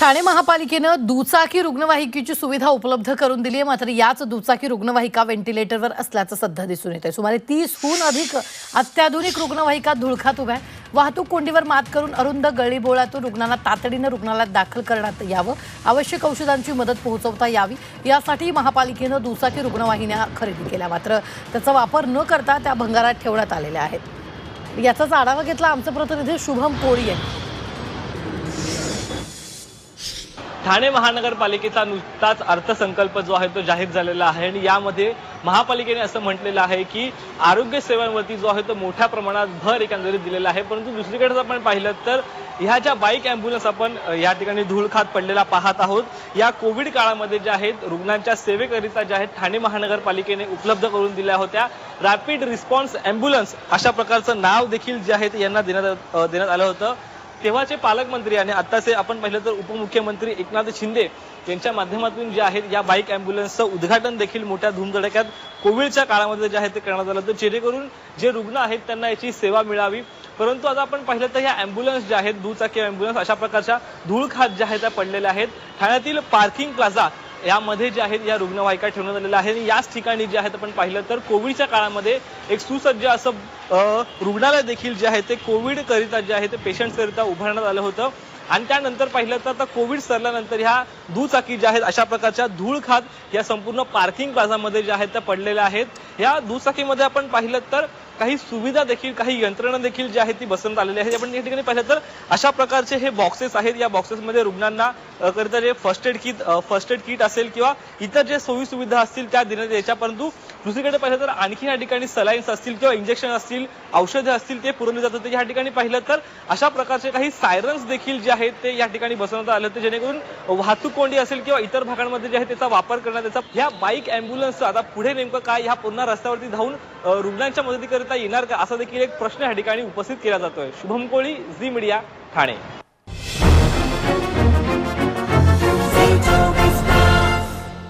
ठाणे महापालिकेनं दुचाकी रुग्णवाहिकेची सुविधा उपलब्ध करून दिली आहे. मात्र याच दुचाकी रुग्णवाहिका व्हेंटिलेटरवर असल्याचं सध्या दिसून येत आहे सुमारे तीसहून अधिक अत्याधुनिक रुग्णवाहिका धुळखात उभ्या वाहतूक कोंडीवर मात करून अरुंद गळीबोळातून रुग्णांना तातडीनं रुग्णालयात दाखल करण्यात यावं. आवश्यक औषधांची मदत पोहोचवता यावी. यासाठी महापालिकेनं दुचाकी रुग्णवाहिन्या खरेदी केल्या. मात्र त्याचा वापर न करता त्या भंगारात ठेवण्यात आलेल्या आहेत. याचाच आढावा घेतला आमचे प्रतिनिधी शुभम कोळी यांनी. ठाणे महानगरपालिकेचा नुकताच अर्थसंकल्प जो आहे तो जाहीर झालेला आहे आणि यामध्ये महापालिकेने असं म्हटलेलं आहे की आरोग्य सेवांवरती जो आहे तो मोठ्या प्रमाणात भर एकंदरीत दिलेला आहे. परंतु दुसरीकडे जर आपण पाहिलं तर ह्या ज्या बाईक अँब्युलन्स आपण या ठिकाणी धूळ खात पडलेला पाहत आहोत या कोविड काळामध्ये ज्या आहेत रुग्णांच्या सेवेकरिता ज्या आहेत ठाणे महानगरपालिकेने उपलब्ध करून दिल्या होत्या. रॅपिड रिस्पॉन्स अँब्युलन्स अशा प्रकारचं नाव देखील जे आहे ते यांना देण्यात देण्यात आलं होतं. तेव्हाचे पालकमंत्री आणि आत्ताचे आपण पाहिलं तर उपमुख्यमंत्री एकनाथ शिंदे यांच्या माध्यमातून जे आहेत या बाईक अँब्युलन्सचं उद्घाटन देखील मोठ्या धूमधडक्यात कोविडच्या काळामध्ये जे आहे ते करण्यात आलं. तर जेणेकरून जे रुग्ण आहेत त्यांना याची सेवा मिळावी. परंतु आता आपण पाहिलं तर ह्या अँब्युलन्स ज्या आहेत दुचाकी अँब्युलन्स अशा प्रकारच्या धूळखात ज्या आहेत त्या पडलेल्या आहेत. ठाण्यातील पार्किंग प्लाझा यामध्ये जे आहेत या रुग्णवाहिका ठेवण्यात आलेल्या आहेत. आणि याच ठिकाणी जे आहेत आपण पाहिलं तर कोविडच्या काळामध्ये एक सुसज्ज असं रुग्णालय देखील जे आहे ते कोविडकरिता जे आहे ते पेशंटकरिता उभारण्यात आलं होतं. आणि त्यानंतर पाहिलं तर आता कोविड सरल्यानंतर ह्या दुचाकी ज्या आहेत अशा प्रकारच्या धूळ खात या संपूर्ण पार्किंग प्लाझामध्ये ज्या आहेत त्या पडलेल्या आहेत. या दुचाकीमध्ये आपण पाहिलं तर काही सुविधा देखील काही यंत्रणा देखील जी आहे ती बसवण्यात आलेली आहे आपण या ठिकाणी पाहिलं तर अशा प्रकारचे हे बॉक्सेस आहेत. या बॉक्सेसमध्ये रुग्णांना करिता जे first aid kit first aid kit असेल किंवा इतर जे सोयी सुविधा असतील त्या देण्यात यायच्या. परंतु दुसरीकडे पाहिलं तर आणखी या ठिकाणी सलाईन्स असतील किंवा इंजेक्शन असतील औषधे असतील ते पुरवले जात होते या ठिकाणी पाहिलं तर अशा प्रकारचे काही सायरन्स देखील जे आहेत ते या ठिकाणी बसवण्यात आले होते. जेणेकरून वाहतूक कोंडी असेल किंवा इतर भागांमध्ये जे आहे त्याचा वापर करण्यात याचा ह्या बाईक अँब्युलन्सचं आता पुढे नेमकं काय ह्या पुन्हा रस्त्यावरती धावून रुग्णांच्या मदतीकरिता येणार का? असा देखील एक प्रश्न या ठिकाणी उपस्थित केला जातोय. Shubham Koli Zee media Thane.